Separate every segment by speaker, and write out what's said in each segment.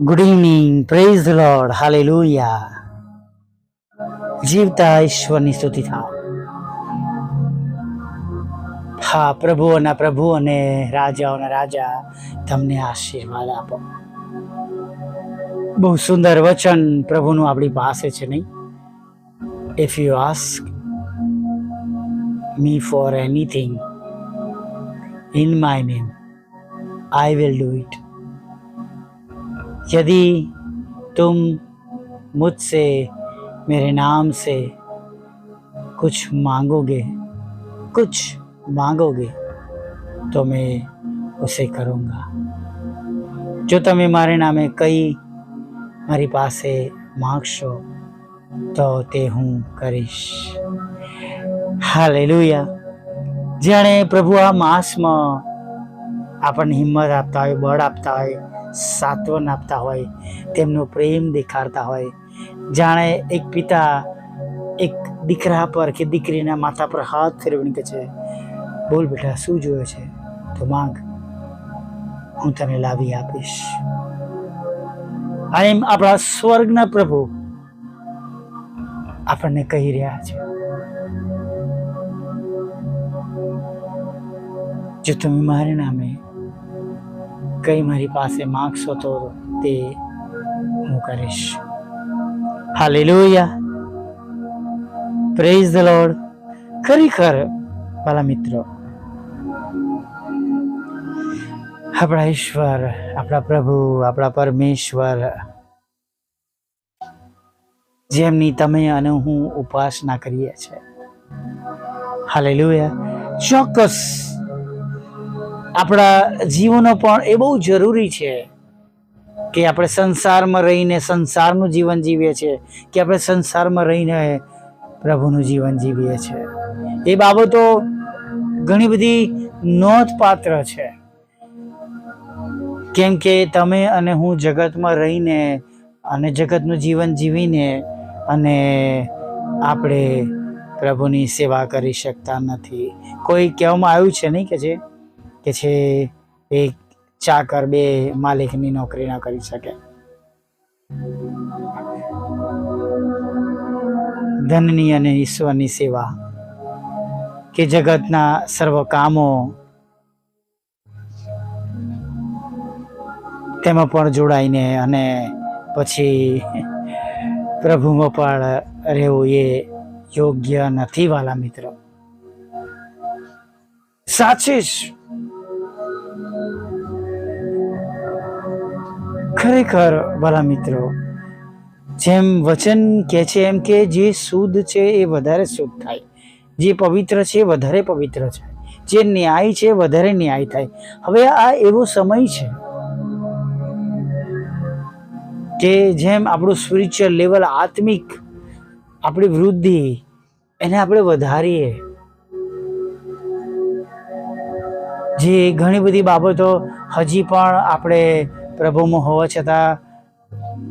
Speaker 1: Good evening. Praise the Lord. Hallelujah. જીવતા ઈશ્વરની સ્તુતિ થાવ હા પ્રભુઓના પ્રભુ અને રાજાઓના રાજા તમને આશીર્વાદ આપો બહુ સુંદર વચન પ્રભુનું આપણી પાસે છે નહીં if you ask me for anything in my name I will do it यदि तुम मुझसे मेरे नाम से कुछ मांगोगे कुछ मांगोगे तो मैं उसे करूँगा જો તમે મારે નામે કંઈ મારી પાસે માગશો તો તે હું કરીશ હાલેલુયા જાણે પ્રભુ આ માસમાં આપણને હિંમત આપતા હોય બળ આપતા હોય સાત્વન આપતા હોય, તેમનો પ્રેમ દેખાડતા હોય. જાણે એક પિતા એક દીકરા પર કે દીકરીના માથા પર હાથ ફેરવીને કે છે, બોલ બેટા, શું જોયો છે? તો માંગ, હું તને લાવી આપીશ. આ એમ આપણા સ્વર્ગના પ્રભુ આપણને કહી રહ્યા છે, જો તમે મારા નામે કંઈ મારી પાસે માગશો તો તે હું કરીશ. હાલેલુયા. પ્રેઝ ધ લોર્ડ ખરેખર, વાલા મિત્રો, આપણા ઈશ્વર, આપણા પ્રભુ, આપણા પરમેશ્વર, જેમની તમે અને હું ઉપાસના કરીએ છીએ. હાલેલુયા. ચોક્કસ આપણા જીવનો પણ એ બહુ જરૂરી છે કે આપણે સંસારમાં રહીને સંસારનું જીવન જીવીએ છીએ, કે આપણે સંસારમાં રહીને પ્રભુનું જીવન જીવીએ છીએ. એ બાબતો ઘણી બધી નોંધપાત્ર છે. કેમ કે તમે અને હું જગતમાં રહીને અને જગતનું જીવન જીવીને અને આપણે પ્રભુની સેવા કરી શકતા નથી. કોઈ કહેવામાં આવ્યું છે નહીં કે છે કે છે એક ચાકર બે માલિકની નોકરી ના કરી શકે. ધનની અને ઈશ્વરની સેવા કે જગતના સર્વ કામો તેમાં પણ જોડાઈને અને પછી પ્રભુમાં પણ રહેવું એ યોગ્ય નથી વાલા મિત્રો. સાચે જ ખરેખર, ભલા મિત્રો, જેમ વચન કહે છે, એમ કે જે શુદ્ધ છે એ વધારે શુદ્ધ થાય. જે પવિત્ર છે વધારે પવિત્ર છે. જે ન્યાય છે વધારે ન્યાય થાય. હવે આ એવો સમય છે કે જેમ આપણું સ્પિરિચ્યુઅલ લેવલ આત્મિક આપણી વૃદ્ધિ એને આપણે વધારીએ. જે ઘણી બધી બાબતો હજી પણ આપણે પ્રભુમાં હોવા છતાં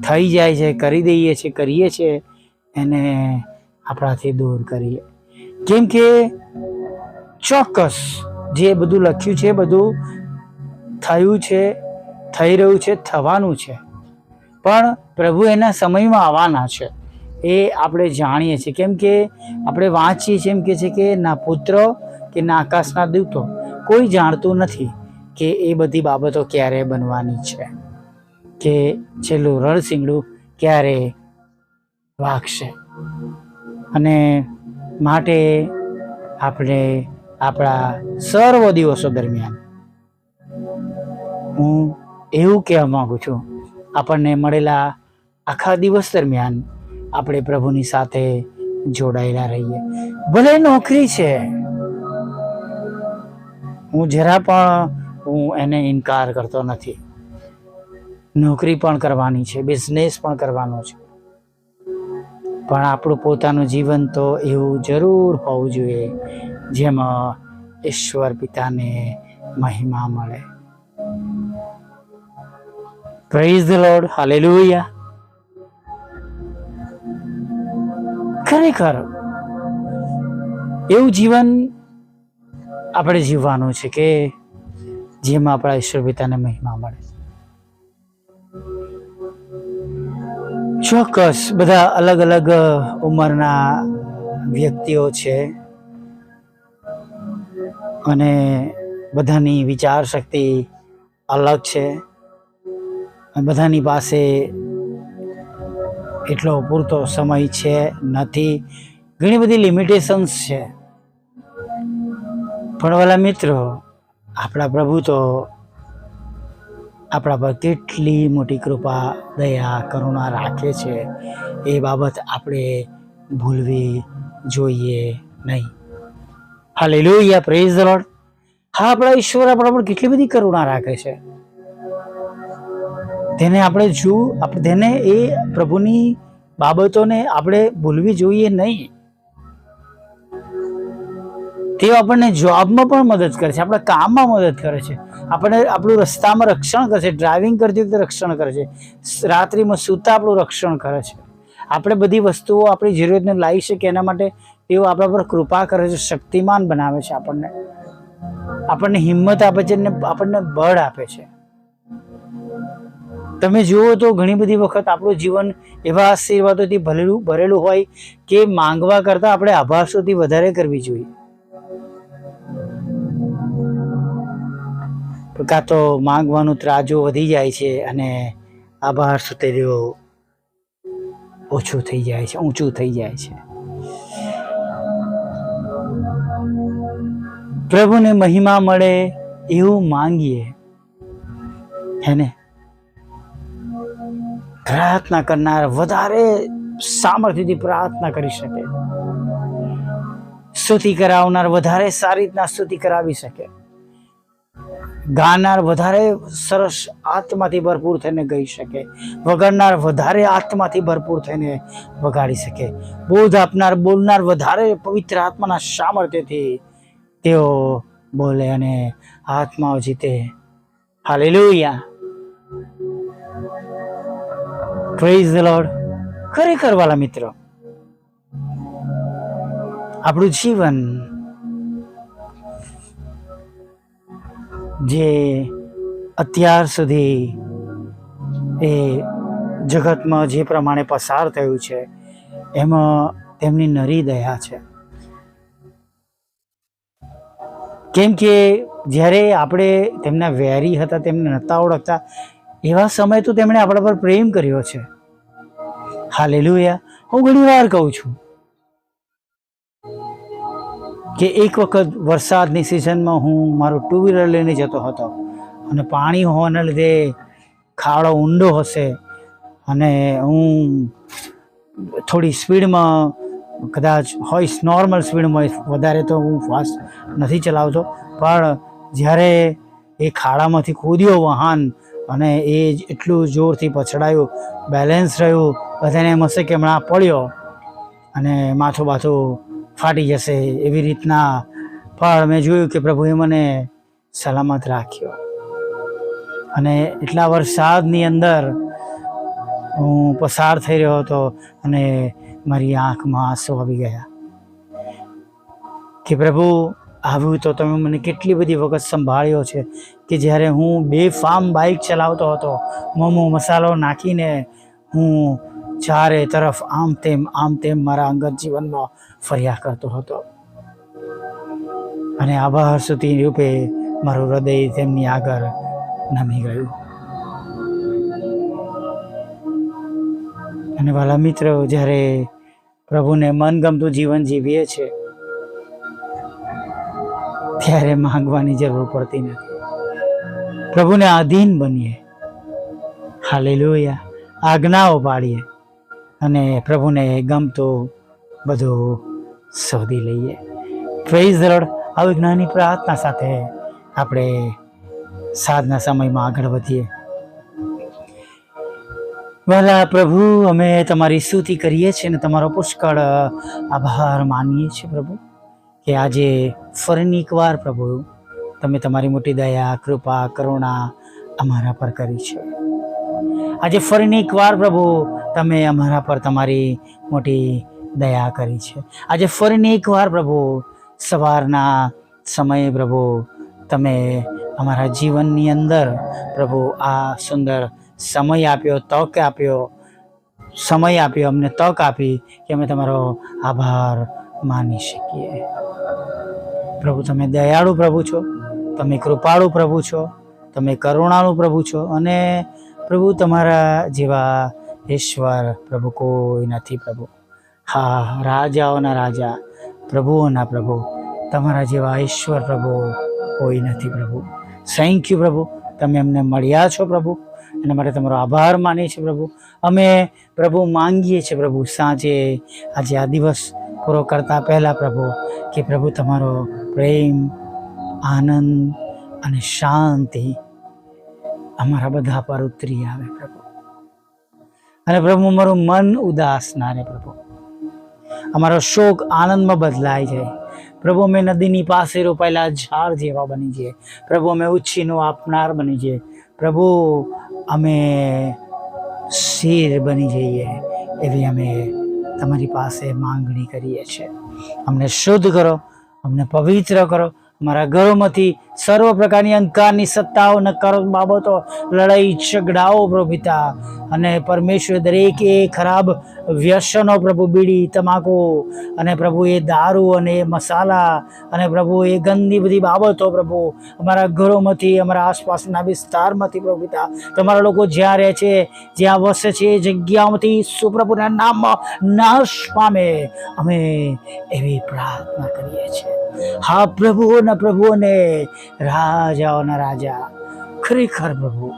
Speaker 1: થઈ જાય છે, કરી દઈએ છીએ, કરીએ છીએ એને આપણાથી દૂર કરીએ. કેમ કે ચોક્કસ જે બધું લખ્યું છે, બધું થયું છે, થઈ રહ્યું છે, થવાનું છે. પણ પ્રભુ એના સમયમાં આવવાના છે. એ આપણે જાણીએ છીએ. કેમ કે આપણે વાંચીએ છીએ, એમ કે છે કે ના પુત્રો કે ના આકાશના દૂતો કોઈ જાણતું નથી. કે એ બધી બાબતો ક્યારે બનવાની છે? કે છેલ્લું રણસિંગડું ક્યારે વાગશે? અને માટે આપણે આપણા સર્વ દિવસો દરમિયાન હું એવું કહેવા માગું છું, આપણને મળેલા આખા દિવસ દરમિયાન આપણે પ્રભુની સાથે જોડાયેલા રહીએ. ભલે નોકરી છે, હું જરા પણ હું એને ઇનકાર કરતો નથી. નોકરી પણ કરવાની છે બિઝનેસ પણ કરવાનો છે. પણ આપણું પોતાનું જીવન તો એવું જરૂર હોવું જોઈએ, જેમાં ઈશ્વર પિતાને મહિમા મળે. પ્રેઝ ધ લોર્ડ હાલેલુયા ખરેખર, એવું જીવન આપણે જીવવાનું છે કે જેમાં આપણા ઈશ્વર પિતાને મહિમા મળે. ચોક્કસ બધા અલગ અલગ ઉંમરના વ્યક્તિઓ છે. અને બધાની વિચાર શક્તિ અલગ છે. બધાની પાસે એટલો પૂરતો સમય છે નથી. ઘણી બધી લિમિટેશન્સ છે. પણ વાલા મિત્રો આપણા પ્રભુ તો આપણા પર કેટલી મોટી કૃપા, દયા, કરુણા રાખે છે. એ બાબત આપણે ભૂલવી જોઈએ નહીં. હાલેલુયા પ્રેઝ લોડ હા, આપણા ઈશ્વર આપણા પર કેટલી બધી કરુણા રાખે છે. તેને આપણે જો, આપણે, તેને એ પ્રભુની બાબતોને આપણે ભૂલવી જોઈએ નહીં. તેઓ આપણને જોબમાં પણ મદદ કરે છે, આપણા કામમાં મદદ કરે છે. આપણને આપણું રસ્તામાં રક્ષણ કરે છે ડ્રાઇવિંગ કરતી વખતે રક્ષણ કરે છે, રાત્રિમાં સૂતા આપણું રક્ષણ કરે છે. આપણે બધી વસ્તુઓ આપણી જરૂરિયાતને લાવી શકીએ એના માટે તેઓ આપણા પર કૃપા કરે છે, શક્તિમાન બનાવે છે આપણને. આપણને હિંમત આપે છે અને આપણને બળ આપે છે. તમે જુઓ તો ઘણી બધી વખત આપણું જીવન એવા આશીર્વાદોથી ભરેલું ભરેલું હોય કે માંગવા કરતાં આપણે આભાસોથી વધારે કરવી જોઈએ. કાં તો માંગવાનું ત્રાજુ વધી જાય છે અને આભાર સુતેરીઓ ઓછું થઈ જાય છે, ઊંચું થઈ જાય છે. પ્રભુને મહિમા મળે એવું માંગીએ હેને પ્રાર્થના કરનાર વધારે સામર્થ્યથી પ્રાર્થના કરી શકે. સ્તુતિ કરાવનાર વધારે સારી રીતના સ્તુતિ કરાવી શકે. ગાનાર વધારે સરસ આત્માથી ભરપૂર થઈને ગઈ શકે. વગાડનાર વધારે આત્માથી ભરપૂર થઈને વગાડી શકે. બોધ આપનાર, બોલનાર વધારે પવિત્ર આત્માના સામર્થ્યથી તેઓ બોલે અને આત્માઓ જીતે. હાલેલુયા. પ્રેઝ ધ લોર્ડ ખરેખર વાલા મિત્રો, આપણું જીવન જે અત્યાર સુધી એ જગતમાં જે પ્રમાણે પસાર થયું છે, એમાં તેમની નરી દયા છે. કેમ કે જ્યારે આપણે તેમના વેરી હતા, તેમને નહોતા ઓળખતા, એવા સમય તો તેમણે આપણા પર પ્રેમ કર્યો છે. હાલેલુયા. હું ઘણી વાર કહું છું કે એક વખત વરસાદની સિઝનમાં હું મારું ટુ વ્હીલર લઈને જતો હતો અને પાણી હોવાના લીધે ખાડો ઊંડો હશે અને હું થોડી સ્પીડમાં કદાચ હોય નોર્મલ સ્પીડમાં વધારે તો હું ફાસ્ટ નથી ચલાવતો, પણ જ્યારે એ ખાડામાંથી કૂદ્યો વાહન અને એ એટલું જોરથી પછડાયું બેલેન્સ રહ્યું, બધાને એમ હશે કે હમણાં પડ્યો અને માથું બાથું ફાટી જશે એવી રીતના પણ મેં જોયું કે પ્રભુએ મને સલામત રાખ્યો. અને એટલા વરસાદની અંદર હું પસાર થઈ રહ્યો હતો અને મારી આંખમાં આંસુ આવી ગયા. કે પ્રભુ આવ્યું તો તમે મને કેટલી બધી વખત સંભાળ્યો છે કે જ્યારે હું બે ફાર્મ બાઇક ચલાવતો હતો, મોમો મસાલો નાખીને હું ચારે તરફ આમ તેમ આમ તેમ મારા અંગત જીવનમાં ફર્યા કરતો હતો. અને આભાર સુધી રૂપે મારું હૃદય તેમની આગળ નમી ગયું. અને વાલા મિત્રો, જ્યારે પ્રભુને મનગમતું જીવન જીવીએ છે ત્યારે માંગવાની જરૂર પડતી નથી. પ્રભુને આધીન બનીએ. હાલેલુયા. આજ્ઞાઓ પાડીએ. અને પ્રભુને ગમતું બધું શોધી લઈએ. પ્રેઝ રોડ આવી જ્ઞાની પ્રાર્થના સાથે આપણે સાધના સમયમાં આગળ વધીએ. વાલા પ્રભુ, અમે તમારી સ્તુતિ કરીએ છીએ અને તમારો પુષ્કળ આભાર માનીએ છીએ પ્રભુ કે આજે ફરીની એકવાર પ્રભુ તમે તમારી મોટી દયા, કૃપા, કરુણા અમારા પર કરી છે. આજે ફરીની એકવાર પ્રભુ તમે અમારા પર તમારી મોટી દયા કરી છે. આજે ફરીને એકવાર પ્રભુ, સવારના સમયે પ્રભુ, તમે અમારા જીવનની અંદર પ્રભુ આ સુંદર સમય આપ્યો, તક આપ્યો, સમય આપ્યો, અમને તક આપી કે અમે તમારો આભાર માની શકીએ. પ્રભુ, તમે દયાળુ પ્રભુ છો, તમે કૃપાળુ પ્રભુ છો, તમે કરુણાળુ પ્રભુ છો અને પ્રભુ, તમારા જેવા ઈશ્વર પ્રભુ, કોઈ નથી પ્રભુ. હા, રાજાઓના રાજા, પ્રભુઓના પ્રભુ. તમારા જેવા ઈશ્વર પ્રભુ કોઈ નથી પ્રભુ. થેન્ક યુ પ્રભુ. તમે અમને મળ્યા છો પ્રભુ. એના માટે તમારો આભાર માનીએ છીએ પ્રભુ. અમે પ્રભુ માંગીએ છીએ પ્રભુ સાંજે, આજે આ દિવસ પૂરો કરતા પહેલાં પ્રભુ, કે પ્રભુ તમારો પ્રેમ, આનંદ અને શાંતિ અમારા બધા પર ઉતરી આવે પ્રભુ. અને પ્રભુ, મારું મન ઉદાસ ના રહે પ્રભુ. અમારો શોક આનંદમાં બદલાઈ જાય. પ્રભુ, અમે નદીની પાસે રોપાયેલા ઝાડ જેવા બની જઈએ. પ્રભુ, અમે ઉછીનો આપનાર બની જઈએ. પ્રભુ, અમે શિર બની જઈએ એવી અમે તમારી પાસે માંગણી કરીએ છીએ. અમને શુદ્ધ કરો, અમને પવિત્ર કરો. અમારા ઘરોમાંથી સર્વ પ્રકારની અંધકારની સત્તાઓ નકારો બાબતો, લડાઈ, ઝઘડાઓ પ્રભુ પિતા અને પરમેશ્વર દરેક એ ખરાબ વ્યસનો પ્રભુ બીડી, તમાકુ અને પ્રભુ એ દારૂ અને મસાલા અને પ્રભુ એ ગંદી બધી બાબતો પ્રભુ અમારા ઘરોમાંથી, અમારા આસપાસના વિસ્તારમાંથી પ્રભુ પિતા તમારા લોકો જ્યાં રહે છે, જ્યાં વસે છે, એ જગ્યાઓમાંથી સુપ્રભુના નામમાં નાશ પામે. અમે એવી પ્રાર્થના કરીએ છીએ. હા પ્રભુઓના પ્રભુઓને રાજાઓના રાજા. ખરેખર પ્રભુ,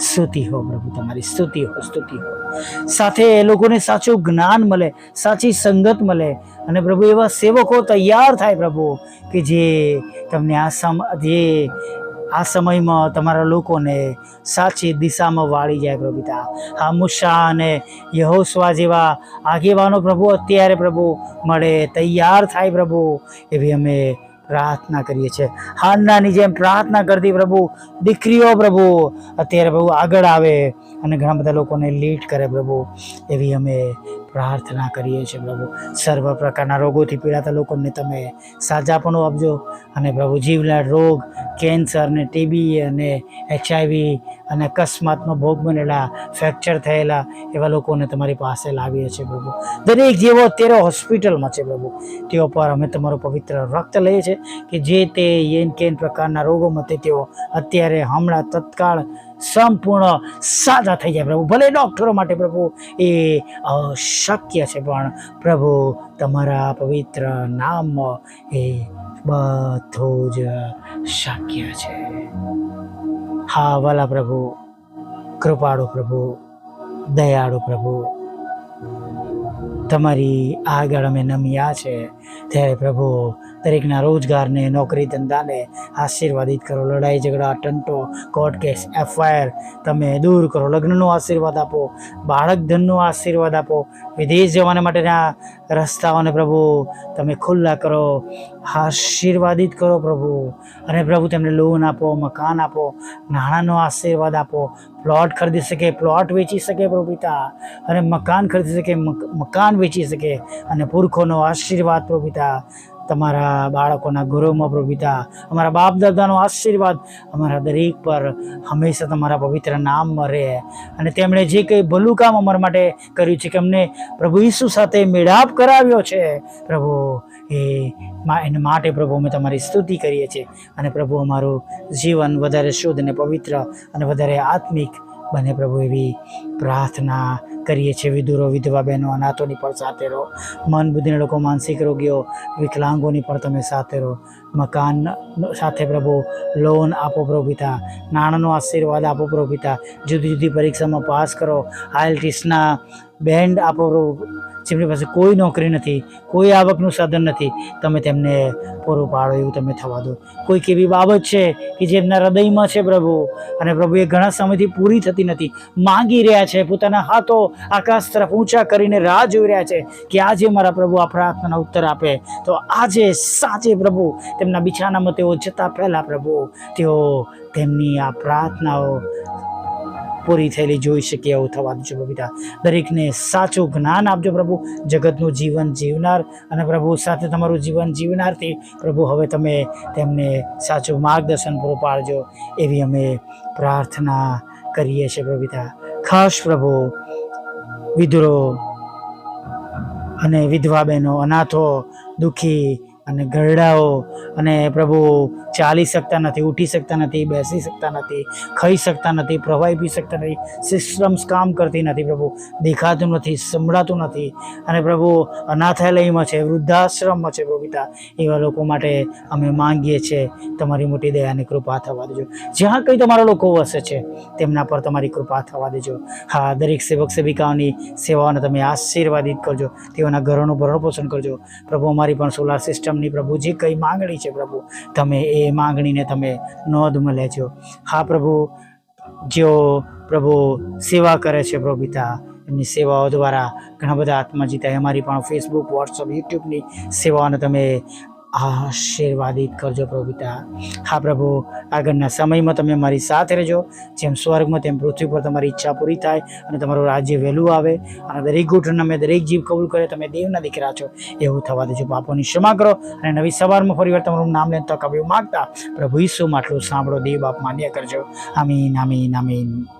Speaker 1: સ્તુતિ હો પ્રભુ તમારી, સ્તુતિ હો સ્તુતિ હો. સાથે એ લોકોને સાચું જ્ઞાન મળે, સાચી સંગત મળે અને પ્રભુ એવા સેવકો તૈયાર થાય પ્રભુ કે જે તમને આ સમ, જે આ સમયમાં તમારા લોકોને સાચી દિશામાં વાળી જાય પ્રભુ પિતા. આ મુશા અને યહોસ્વા જેવા આગેવાનો પ્રભુ અત્યારે પ્રભુ મળે, તૈયાર થાય પ્રભુ એવી અમે પ્રાર્થના કરીએ છીએ. હાનનાની જેમ પ્રાર્થના કરતી પ્રભુ, દીકરીઓ પ્રભુ, અત્યારે પ્રભુ આગળ આવે અને ઘણા બધા લોકોને લીડ કરે પ્રભુ. એવી અમે પ્રાર્થના કરીએ છીએ પ્રભુ. સર્વ પ્રકારના રોગોથી પીડાતા લોકોને તમે સાજાપણું આપજો અને પ્રભુ જીવલા રોગ, કેન્સર ને ટીબી અને એચઆઈવી અને અકસ્માતનો ભોગ બનેલા, ફ્રેક્ચર થયેલા એવા લોકોને તમારી પાસે લાવીએ છીએ પ્રભુ. દરેક જેવો અત્યારે હોસ્પિટલમાં છે પ્રભુ. તેઓ પર અમે તમારું પવિત્ર રક્ત લઈએ છીએ કે જે તે યેન કેન પ્રકારના રોગોમાંથી તેઓ અત્યારે હમણાં તત્કાળ સંપૂર્ણ સાજા થઈ જાય પ્રભુ. ભલે ડૉક્ટરો માટે પ્રભુ એ અશક્ય છે, પણ પ્રભુ તમારા પવિત્ર નામ એ બધું જ શક્ય છે. હા, વાલા પ્રભુ, કૃપાળુ પ્રભુ, દયાળુ પ્રભુ, તમારી આગળ અમે નમ્યા છે. ત્યારે પ્રભુ દરેકના રોજગારને, નોકરી ધંધાને આશીર્વાદિત કરો. લડાઈ, ઝઘડા ટંટો કોર્ટ કેસ, એફઆઈઆર, તમે દૂર કરો. લગ્નનો આશીર્વાદ આપો, બાળક ધનનો આશીર્વાદ આપો. વિદેશ જવાના માટેના રસ્તાઓને પ્રભુ, તમે ખુલ્લા કરો, આશીર્વાદિત કરો પ્રભુ. અને પ્રભુ, તેમને લોન આપો, મકાન આપો, નાણાંનો આશીર્વાદ આપો. પ્લોટ ખરીદી શકે પ્લોટ વેચી શકે પ્રભુ અને મકાન ખરીદી શકે મકાન વેચી શકે. અને પુરખોનો આશીર્વાદ પ્રભુ તમારા બાળકોના ગુરુમાં પ્રભુ અમારા બાપ દાદાનો આશીર્વાદ અમારા દરેક પર હંમેશા તમારા પવિત્ર નામમાં રહે. અને તેમણે જે કંઈ ભલું કામ અમારા માટે કર્યું છે કે અમને પ્રભુ ઈસુ સાથે મેળાપ કરાવ્યો છે, પ્રભુ, એ એના માટે પ્રભુ અમે તમારી સ્તુતિ કરીએ છીએ. અને પ્રભુ અમારું જીવન વધારે શુદ્ધ અને પવિત્ર અને વધારે આત્મિક બને પ્રભુ એવી પ્રાર્થના કરીએ છીએ. વિધુરો, વિધવા બહેનો, અનાથોની પણ સાથે રહો. મન બુદ્ધિના લોકો, માનસિક રોગીઓ, વિકલાંગોની પણ તમે સાથે રહો. મકાન સાથે પ્રભુ લોન આપો પ્રભુ નાણાંનો આશીર્વાદ આપો પ્રભુ જુદી જુદી પરીક્ષામાં પાસ કરો. આઈએલટીસના બેન્ડ આપો જેમની પાસે કોઈ નોકરી નથી, કોઈ આવકનું સાધન નથી, તમે તેમને પૂરું પાડો એવું તમે થવા દો. કોઈક એવી બાબત છે કે જે એમના હૃદયમાં છે પ્રભુ, અને પ્રભુ એ ઘણા સમયથી પૂરી થતી નથી. માંગી રહ્યા છે, પોતાના હાથો આકાશ તરફ ઊંચા કરીને રાહ જોઈ રહ્યા છે કે આજે મારા પ્રભુ આ પ્રાર્થનાનો ઉત્તર આપે. તો આજે સાચે પ્રભુ, તેમના બિછાનામાં તેઓ જતા પહેલા પ્રભુ, તેઓ તેમની આ પ્રાર્થનાઓ પૂરી થયેલી જોઈ શકીએ એવું થવા દેજો પ્રભુ દરેકને સાચું જ્ઞાન આપજો પ્રભુ. જગતનું જીવન જીવનાર અને પ્રભુ સાથે તમારું જીવન જીવનારથી પ્રભુ, હવે તમે તેમને સાચું માર્ગદર્શન પૂરું પાડજો એવી અમે પ્રાર્થના કરીએ છીએ પ્રભુ ખાસ પ્રભુ વિદ્રો અને વિધવા બહેનો, અનાથો, દુઃખી અને ગરડાઓ અને પ્રભુ ચાલી શકતા નથી, ઉઠી શકતા નથી, બેસી શકતા નથી, ખાઈ શકતા નથી, પ્રવાહી પી શકતા નથી સિસ્ટમ્સ કામ કરતી નથી પ્રભુ, દેખાતું નથી, સંભળાતું નથી. અને પ્રભુ, અનાથાલયમાં છે, વૃદ્ધાશ્રમમાં છે પ્રભુ એવા લોકો માટે અમે માંગીએ છીએ, તમારી મોટી દયાની કૃપા થવા દેજો. જ્યાં કંઈ તમારા લોકો વસે છે, તેમના પર તમારી કૃપા થવા દેજો. હા, દરેક સેવક સેવિકાઓની સેવાઓને તમે આશીર્વાદિત કરજો, તેઓના ઘરોનું ભરણ પોષણ કરજો. પ્રભુ, અમારી પણ સોલાર સિસ્ટમની પ્રભુ જે કંઈ માંગણી છે પ્રભુ, તમે એ માંગણીને તમે નોંધમાં લેજો હા, પ્રભુ, જેઓ પ્રભુ સેવા કરે છે, પ્રભુ પિતા, એમની સેવાઓ દ્વારા ઘણા બધા આત્મા જીતા અમારી પણ ફેસબુક વોટ્સઅપ યુટ્યુબની સેવાઓને તમે આશીર્વાદિત કરજો પ્રભુ હા પ્રભુ, આગળના સમયમાં તમે મારી સાથે રહેજો. જેમ સ્વર્ગમાં તેમ પૃથ્વી પર તમારી ઈચ્છા પૂરી થાય અને તમારું રાજ્ય વહેલું આવે અને દરેક ઘૂંટણને અમે દરેક જીવ કબૂલ કરે તમે દેવના દીકરા છો. એવું થવા દેજો. પાપોની ક્ષમા કરો અને નવી સવારમાં ફરીવાર તમારું નામ લઈને તક આવ્યું માગતા પ્રભુ ઈસુ માટલું સાંભળો. દેવ બાપ માન્ય કરજો. આમીન આમીન આમીન.